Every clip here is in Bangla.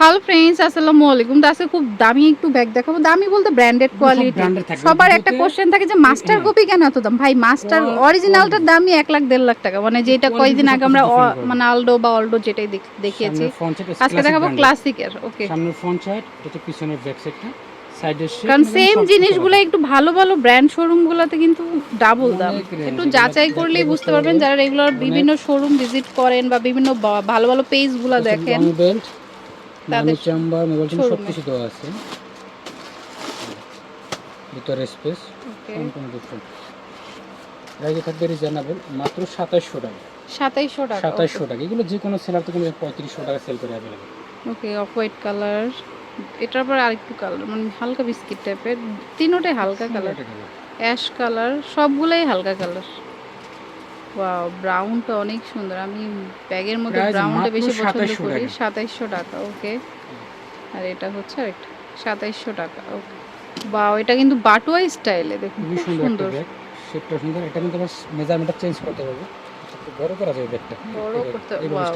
হ্যালো ফ্রেন্ডস আসসালামু আলাইকুম। তো আজকে খুব দামি একটু ব্যাগ দেখাবো। দামি বলতে ব্র্যান্ডেড কোয়ালিটি সবার একটা কোশ্চেন থাকে যে মাস্টার হ্যাঁ। কপি কেন এত দাম? ভাই মাস্টার অরিজিনালটার দামই এক লাখ দেড় লাখ টাকা। মানে যেটা কয়েকদিন আগে আমরা মানে আলডো বা অলডো যেটাই দেখিয়েছি। আজকে দেখাবো। ক্লাসিকের ওকে সামনের ফ্রন্ট সাইড এটা পিছনের ব্যাক সাইডটা কারণ সেম জিনিসগুলো একটু ভালো ভালো ব্র্যান্ড শোরুমগুলোতে কিন্তু ডাবল দাম। একটু যাচাই করলেই বুঝতে পারবেন। যারা রেগুলার বিভিন্ন শোরুম ভিজিট করেন বা বিভিন্ন ভালো ভালো পেজগুলো দেখেন। মানি চেম্বার মোবাইল চেম্বার সব কিছু দেওয়া আছে। ভিতরে স্পেস সম্পূর্ণ ডিফারেন্ট প্রাইস থাকবে রিজনেবল মাত্র সাতাইশশো টাকা। সাতাইশশো টাকা সাতাইশশো টাকা এগুলো যে কোনো সেলার থেকে পঁয়ত্রিশশো টাকা সেল করে available okay off white colour এটার পর আরেকটু কালার মানে হালকা বিস্কিট টাইপের তিনোটাই হালকা কালার অ্যাশ কালার সবগুলাই হালকা কালার ওয়াও ব্রাউনটা অনেক সুন্দর। আমি ব্যাগের মধ্যে ব্রাউনটা বেশি পছন্দ করি। সাতাইশশো টাকা ওকে। আর এটা হচ্ছে আরেকটা। সাতাইশশো টাকা ওকে। বাও এটা কিন্তু বাটুয়া স্টাইলে দেখুন খুব সুন্দর শেপটা সুন্দর। এটা কিন্তু আবার মেজারমেন্টটা চেঞ্জ করতে পারবে বড় করা যায় ব্যাগটা। বড় করতে ওয়াও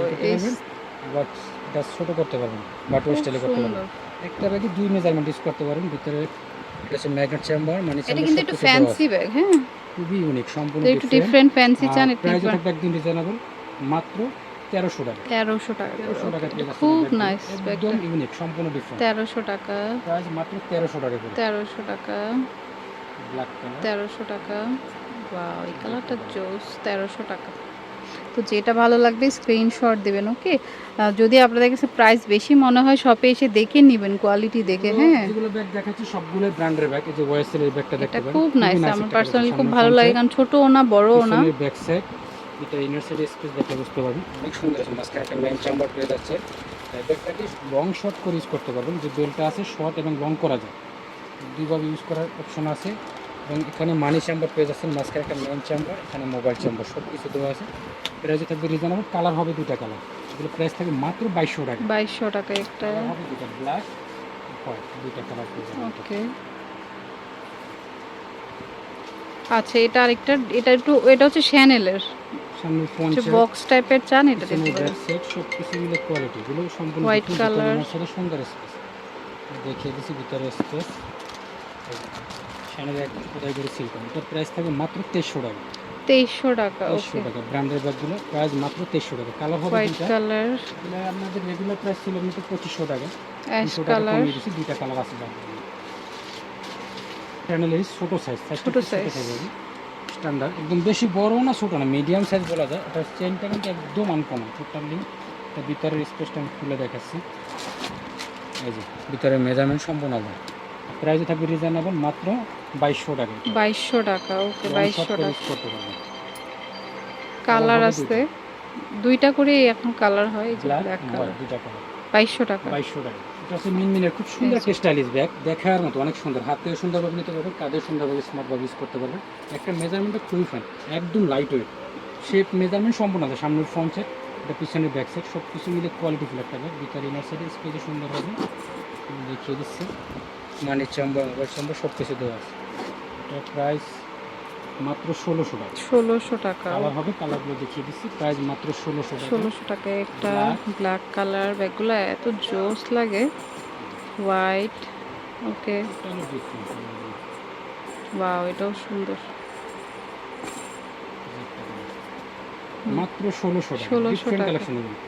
বাট এটা ছোট করতে পারবেন। বাটু খুব স্টাইলে করতে পারবেন। একটা ব্যাগে দুই মেজারমেন্ট ইউজ করতে পারেন। ভিতরে এটা হচ্ছে ম্যাগনেট চেম্বার মানে এটা কিন্তু একটু ফ্যান্সি ব্যাগ হ্যাঁ। খুবই ইউনিক সম্পূর্ণ একটু ডিফারেন্ট ফ্যান্সি চান একটু প্রাইস থাকবে একদম রিজনেবল মাত্র 1300 টাকা। 1300 টাকা। তেরোশো টাকা এটা খুব নাইস একদম ইউনিক সম্পূর্ণ ডিফারেন্ট 1300 টাকা। প্রাইস মাত্র 1300 টাকা করে। তেরোশো টাকা। ব্ল্যাক কালার 1300 টাকা। বা এই কালারটা জোস 1300 টাকা। তো যেটা ভালো লাগবে স্ক্রিনশট দেবেন ওকে যদি আপনাদের কাছে প্রাইস বেশি মনে হয় শপে এসে দেখে নেবেন কোয়ালিটি দেখে হ্যাঁ? যেগুলো ব্যাগ দেখাচ্ছি সবগুলো ব্র্যান্ডের ব্যাগ এই যে ওয়াইসেল এর ব্যাগটা দেখতে এটা পারেন। খুব নাইস আমার পার্সোনালি খুব ভালো লাগে কারণ ছোটও না বড়ও না। ব্যাক সাইড এটা ইনার সাইড স্পেস দেখে বুঝতে পারবেন। অনেক সুন্দর আছে মাঝখানে একটা মেইন চেম্বার পেয়ে যাচ্ছে। এই ব্যাগটাকে লং শর্ট করে ইউজ করতে পারবেন যে বেলটা আছে শর্ট এবং লং করা যায়। দুইভাবে ইউজ করার অপশন আছে। এবং এখানে মানি চেম্বার পেয়ে যাচ্ছেন মাঝখানে একটা মেন চেম্বার এখানে মোবাইল চেম্বার সব কিছু দেওয়া আছে। প্রাইস থাকবে রিজনেবল কালার হবে দুটা কালার এগুলো প্রাইস থাকবে মাত্র বাইশশো টাকা। বাইশশো টাকা একটা। কালার হবে দুটা ব্ল্যাক হোয়াইট দুইটা কালার পেয়ে যাবেন। ওকে আচ্ছা এটা আরেকটা এটা একটু এটা হচ্ছে শ্যানেলের সামনে ফোন বক্স টাইপের চান এটা পারেন। সেট সব কিছু মিলে কোয়ালিটি সম্পূর্ণ White different, সাথে সুন্দর স্পেস দেখিয়ে দিচ্ছি ভিতরে স্পেস শ্যানেল এক কোথায় করে সিল করেন এটার প্রাইস থাকবে মাত্র তেইশশো টাকা। তেইশশো টাকা তেইশশো টাকা ব্র্যান্ডের ব্যাগগুলো প্রাইস মাত্র তেইশশো টাকা। কালার হবে হোয়াইট কালার আপনাদের রেগুলার প্রাইস ছিল কিন্তু পঁচিশশো টাকা। অ্যাশ কালার দুইটা কালার আছে শ্যানেলের ছোট সাইজ ছোট size। স্ট্যান্ডার্ড একদম বেশি বড় না ছোট না মিডিয়াম সাইজ বলা যায়। এটা চেনটা কিন্তু একদম আনকমন টোটালি ভিতরের স্পেসটা আমি খুলে দেখাচ্ছি। এই যে ভিতরে মেজারমেন্ট সম্পূর্ণ প্রাইস থাকবে রিজনেবল মাত্র বাইশশো টাকা। বাইশশো টাকা ওকে বাইশশো টাকা। কালার আছে। দুইটা। করে এখন কালার হয় এই যে ব্ল্যাক ব্ল্যাক কালার দুইটা কালার বাইশশো টাকা। বাইশশো টাকা। এটা হচ্ছে মিনমিনের খুব সুন্দর একটা স্টাইলিশ ব্যাগ। দেখার মতো অনেক সুন্দর। হাতেও সুন্দরভাবে নিতে পারবেন কাঁধেও সুন্দরভাবে স্মার্টভাবে ইউজ করতে পারবেন। একটা মেজারমেন্টটা খুবই ফাইন একদম লাইট ওয়েট শেপ মেজারমেন্ট সম্পূর্ণ আছে। সামনের ফ্রন্ট সেট এটা পিছনের ব্যাক সাইড সব কিছু মিলে কোয়ালিটিফুল একটা ব্যাগ। ভিতরে ইনার সাইডে স্পেসে সুন্দর হবে দেখিয়ে দিচ্ছি। মানির চাম্বার মোবাইল চাম্বার সব কিছু দেওয়া আছে। এটা প্রাইস মাত্র ষোলোশো টাকা। ষোলোশো টাকা। কালার হবে কালারগুলো দেখিয়ে দিচ্ছি। প্রাইস মাত্র ষোলোশো টাকা। ষোলোশো টাকা একটা ব্ল্যাক কালার ব্যাগগুলো এত জোস লাগে। হোয়াইট ওকে। ওয়াও এটাও সুন্দর। মাত্র ষোলোশো টাকা। 1600 ডিফারেন্ট টাকা।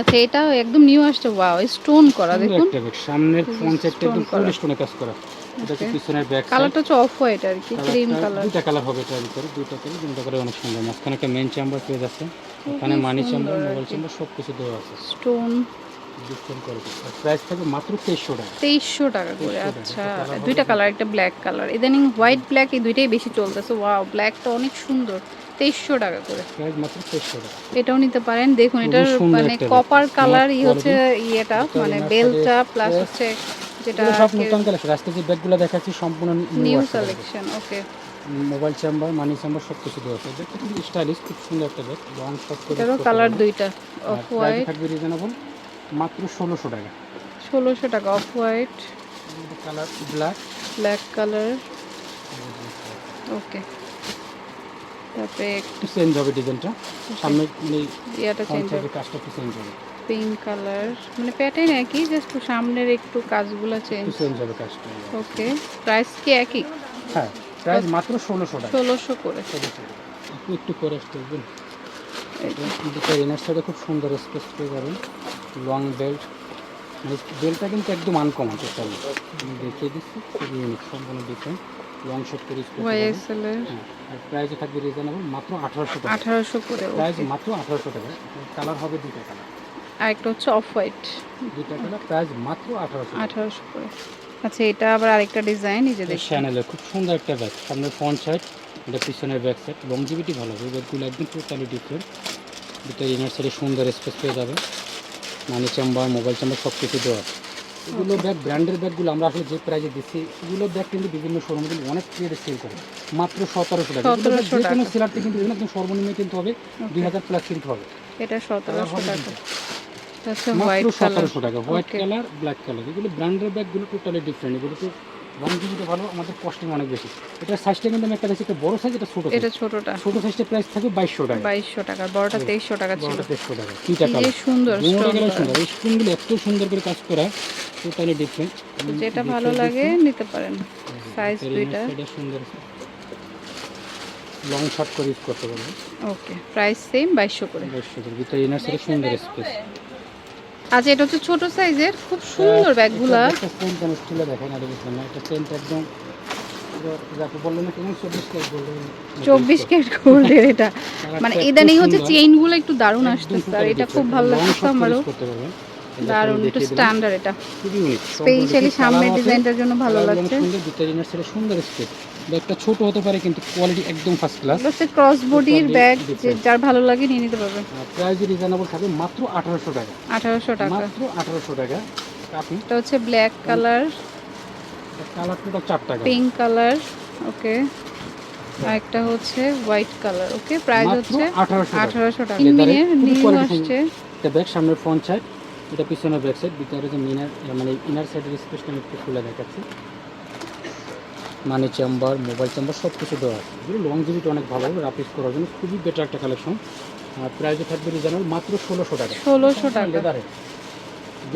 আচ্ছা এটা একদম নিউ আসছে। ওয়াও স্টোন করা দেখুন। সামনের খুবই ফ্রন্ট সাইডটা একদম ফুল স্টোনে কাজ করা। এটা Okay. পিছনের ব্যাক কালারটা হচ্ছে অফ হোয়াইট আর কি ক্রিম কালার দুইটা কালার হবে এটার ভিতরে কালার দুইটা করে অনেক সুন্দর। মাঝখানে একটা মেন চেম্বার পেয়ে যাচ্ছে। এখানে মানি চেম্বার মোবাইল চেম্বার সব কিছু দেওয়া আছে। স্টোন প্রাইস থাকবে মাত্র টাকা। টাকা করে আচ্ছা। দুইটা কালার একটা ব্ল্যাক কালার ইদানিং হোয়াইট ব্ল্যাক এই দুইটাই বেশি চলতেছে। ওয়াও ব্ল্যাকটা অনেক সুন্দর। তেইশশো টাকা করে। এটাও নিতে পারেন। দেখুন এটার মানে কপার কালার ই হচ্ছে ইয়েটা মানে বেলটা প্লাস হচ্ছে যেটা এগুলো সব নতুন কালেকশন আজকে যে ব্যাগগুলো দেখাচ্ছি সম্পূর্ণ new collection okay mobile chamber money chamber সব কিছু দেওয়া আছে। স্টাইলিশ খুব সুন্দর একটা ব্যাগ লং শর্ট করে এটারও কালার দুইটা অফ হোয়াইট থাকবে রিজনেবল মাত্র ষোলোশো টাকা। ষোলোশো টাকা off white colour black black colour okay তারপরে একটু চেঞ্জ হবে ডিজাইনটা সামনে মানে ইয়াটা চেঞ্জ সাইডের কাজটা একটু চেঞ্জ হবে। পিঙ্ক কালার মানে প্যাটার্ন একই জাস্ট সামনের একটু কাজগুলো চেঞ্জ চেঞ্জ হবে কাজটা ওকে প্রাইস কি একই? হ্যাঁ প্রাইস মাত্র ষোলোশো টাকা। ষোলোশো করে। টাকা। একটু করে যে। দুটো ইনার সাইডে খুব সুন্দর স্পেস পেয়ে যাবেন। লং বেল্ট মানে বেল্টটা কিন্তু একদম আনকমন টোটালি আমি দেখিয়ে দিচ্ছি খুবই ইউনিক সম্পূর্ণ ডিফারেন্ট লং শট করে হ্যাঁ আর প্রাইসও থাকবে রিজনেবল মাত্র আঠারোশো টাকা। আঠারোশো করে প্রাইস মাত্র আঠারোশো টাকা। কালার হবে দুটো কালার আর একটা হচ্ছে অফ হোয়াইট দুটো কালার প্রাইস মাত্র আঠারোশো আঠারোশো করে। আচ্ছা এটা আবার আরেকটা ডিজাইন এই যে দেখুন। চ্যানেলের খুব সুন্দর একটা ব্যাগ সামনে ফ্রন্ট সাইড এটা পিছনের ব্যাক সাইড লংজিভিটি ভালো হবে। ব্যাগগুলো একদম টোটালি ডিফারেন্ট দুটো ইনার সাইডে সুন্দর স্পেস পেয়ে যাবে। মানি চেম্বার মোবাইল চেম্বার সব কিছু দেওয়া এগুলো ব্যাগ ব্র্যান্ডের ব্যাগগুলো আমরা আসলে যে প্রাইজে দিচ্ছি এগুলো ব্যাগ কিন্তু বিভিন্ন শোরুম কিন্তু অনেক রেটে সেল করে। মাত্র সতেরোশো টাকা। এগুলো bag 1700 যে কোনো সেলারটি কিন্তু একদম সর্বনিম্ন কিন্তু হবে দুই হাজার প্লাস কিন্তু হবে। এটা সতেরোশো টাকা। হোয়াইট মাত্র সতেরোশো টাকা। হোয়াইট কালার ব্ল্যাক কালার এগুলো ব্র্যান্ডের ব্যাগগুলো টোটালি ডিফারেন্ট এগুলো তো লংজিভিটি ভালো আমাদের কস্টিং অনেক বেশি। এটা সাইজটা কিন্তু আমি একটা দেখছি একটা বড় সাইজ এটা ছোট এটা ছোটটা। ছোট সাইজটা প্রাইস থাকে বাইশশো টাকা। বাইশশো টাকা বড়টা তেইশশো টাকা ছিল। বড়টা দেড়শো টাকা। তিনটা কি যে কালার সুন্দর সুন্দর। এই এত সুন্দর করে কাজ করা টোটালি ডিফারেন্ট যেটা ভালো লাগে নিতে পারেন। সাইজ দুইটা। সুন্দর। লং শর্ট করে ইউজ করতে পারবেন। ওকে প্রাইস সেম বাইশশো করে। বাইশশো করে। ভিতরে ইনার সাইডে সুন্দর স্পেস আচ্ছা এটা হচ্ছে ছোট সাইজের খুব সুন্দর ব্যাগগুলা। একটা সেন্ট আমি স্টিলে দেখেন আর বুঝলাম না একটা সেন্ট একদম যাকে বললেন না কেমন চব্বিশ ক্যারেট গোল্ডের এটা। মানে ইদানিং হচ্ছে চেইনগুলো একটু দারুণ আসতেছে আর এটা খুব ভালো লাগছে আমারও। দারুণ একটু স্ট্যান্ডার্ড এটা। স্পেশালি সামনের ডিজাইনটার জন্য ভালো লাগছে। সুন্দর স্পেস ব্যাগটা ছোট হতে পারে কিন্তু কোয়ালিটি একদম ফার্স্ট ক্লাস হচ্ছে ক্রস বডির ব্যাগ যে যার ভালো লাগে নিয়ে নিতে পারবে। প্রাইস রিজনেবল থাকবে মাত্র আঠারোশো টাকা। আঠারোশো টাকা। মাত্র আঠারোশো টাকা। আপনি এটা হচ্ছে ব্ল্যাক কালার কালার টোটাল চার টাকা। পিঙ্ক কালার ওকে আর একটা হচ্ছে হোয়াইট কালার ওকে প্রাইস হচ্ছে আঠারোশো টাকা। নিউ quality আসছে। এটা ব্যাগ সামনের ফ্রন্ট সাইড এটা পিছনের ব্যাক সাইড ভিতরে যে মিনার মানে ইনার সাইডের স্পেসটা আমি একটু খুলে দেখাচ্ছি। মানে চেম্বার মোবাইল চেম্বার সব কিছু দেওয়া আছে। এগুলো লং জিবিটা অনেক ভালো রাপিস করার জন্য খুবই বেটার একটা কালেকশন আর প্রাইসও থাকবে রিজনেবল মাত্র ষোলোশো টাকা। ষোলোশো টাকা। লেদারে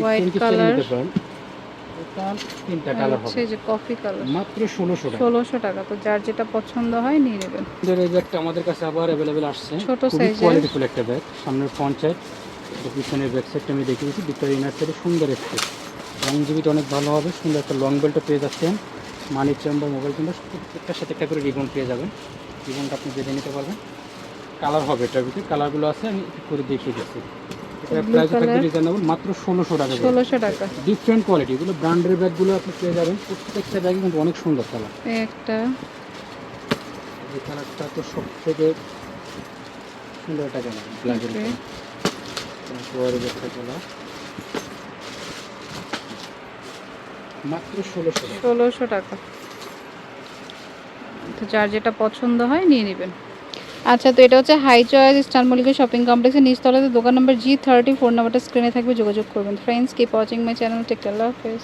White color. টোটাল তিনটা কালার হবে। যে কফি কালার মাত্র ষোলোশো টাকা। ষোলোশো টাকা তো যার যেটা পছন্দ হয় নিয়ে নেবেন। আমাদের এই ব্যাগটা আমাদের কাছে আবার অ্যাভেলেবেল আসছে। ছোট খুবই কোয়ালিটিফুল একটা ব্যাগ সামনের পিছনের ব্যাক সাইডটা আমি দেখিয়েছি। ভিতরে ইনার সাইডে সুন্দর স্পেস লং জিবিটা অনেক ভালো হবে। সুন্দর একটা লং বেল্টও পেয়ে যাচ্ছেন। মানি চেম্বার মোবাইল চেম্বার প্রত্যেকটার সাথে একটা করে রিবন পেয়ে যাবেন। রিবনটা আপনি বেঁধে নিতে পারবেন। কালার হবে এটার ভিতরে কালারগুলো আছে আমি করে দেখিয়ে দিচ্ছি। এটা প্রাইস থাকবে রিজনেবল মাত্র ষোলোশো টাকা ষোলোশো টাকা। ডিফারেন্ট কোয়ালিটি এগুলো ব্র্যান্ডের ব্যাগগুলো আপনি পেয়ে যাবেন। প্রত্যেকটা ব্যাগই কিন্তু অনেক সুন্দর কালার একটা। এই কালারটা তো সব থেকে সুন্দর একটা কালার ব্ল্যাকের তারপরে একটা কালার মাত্র ষোলোশো টাকা। তো যার যেটা পছন্দ হয় নিয়ে নেবেন। আচ্ছা তো এটা হচ্ছে High Choice Star Mallika Shopping কমপ্লেক্সের নিচতলাতে দোকান নম্বর জি থার্টি ফোন নাম্বারটা স্ক্রিনে থাকবে, যোগাযোগ করবেন। Friends keep watching my channel take care হাফেজ।